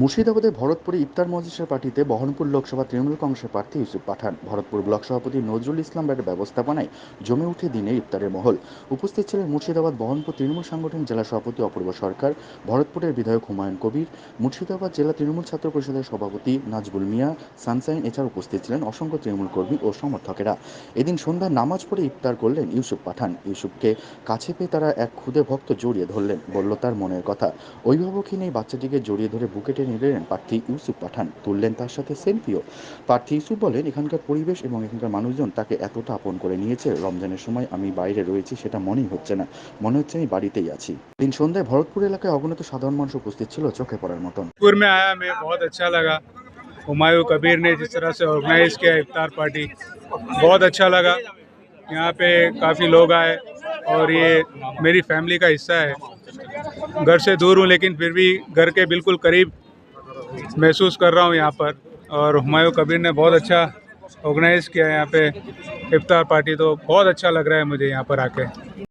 মুর্শিদাবাদের ভরতপুরে ইফতার মজলিসের পার্টিতে বহরমপুর লোকসভা তৃণমূল কংগ্রেসের প্রার্থী ইউসুফ পাঠান। ভরতপুর ব্লক সভাপতি নজরুল ইসলাম ব্যাটের ব্যবস্থাপনায় জমে উঠে দিনে ইফতারের মহল। উপস্থিত ছিলেন মুর্শিদাবাদ বহরমপুর তৃণমূল সংগঠন জেলা সভাপতি অপূর্ব সরকার, ভরতপুরের বিধায়ক হুমায়ুন কবির, মুর্শিদাবাদ জেলা তৃণমূল ছাত্র পরিষদের সভাপতি নাজবুল মিয়া, সানসাইন এছাড়া উপস্থিত ছিলেন অসংখ্য তৃণমূল কর্মী ও সমর্থকেরা। এদিন সন্ধ্যায় নামাজ পড়ে ইফতার করলেন ইউসুফ পাঠান। ইউসুফকে কাছে পেয়ে তারা এক ক্ষুদে ভক্ত জড়িয়ে ধরলেন, বলল, তার মনের কথা। অভিভাবকহীন এই বাচ্চাটিকে জড়িয়ে ধরে বুকে টেনে নিলেন প্রার্থী ইউসুফ পাঠান তুললেন তার সাথে সেলফিও প্রার্থী ইউসুফ বলেন এখানকার পরিবেশ এবং এখানকার মানুষজন তাকে এতটা আপন করে নিয়েছে রমজানের সময় আমি বাইরে রয়েছি সেটা মনেই হচ্ছে না মনে হচ্ছে আমি বাড়িতেই আছি দিন সন্ধ্যায় ভরতপুর এলাকায় অগণিত সাধারণ মানুষ উপস্থিত ছিল চোখে পড়ার মতন पुर में आया मैं बहुत अच्छा लगा हुमायूं कबीर ने जिस तरह से ऑर्गेनाइज किया इफ्तार पार्टी बहुत अच्छा लगा यहाँ पे काफ़ी लोग आए और ये मेरी फैमिली का हिस्सा है घर से दूर हूँ लेकिन फिर भी घर के बिल्कुल करीब महसूस कर रहा हूँ यहाँ पर और हमायूँ कबीर ने बहुत अच्छा ऑर्गेनाइज किया है यहाँ पे इफ्तार पार्टी तो बहुत अच्छा लग रहा है मुझे यहाँ पर आके।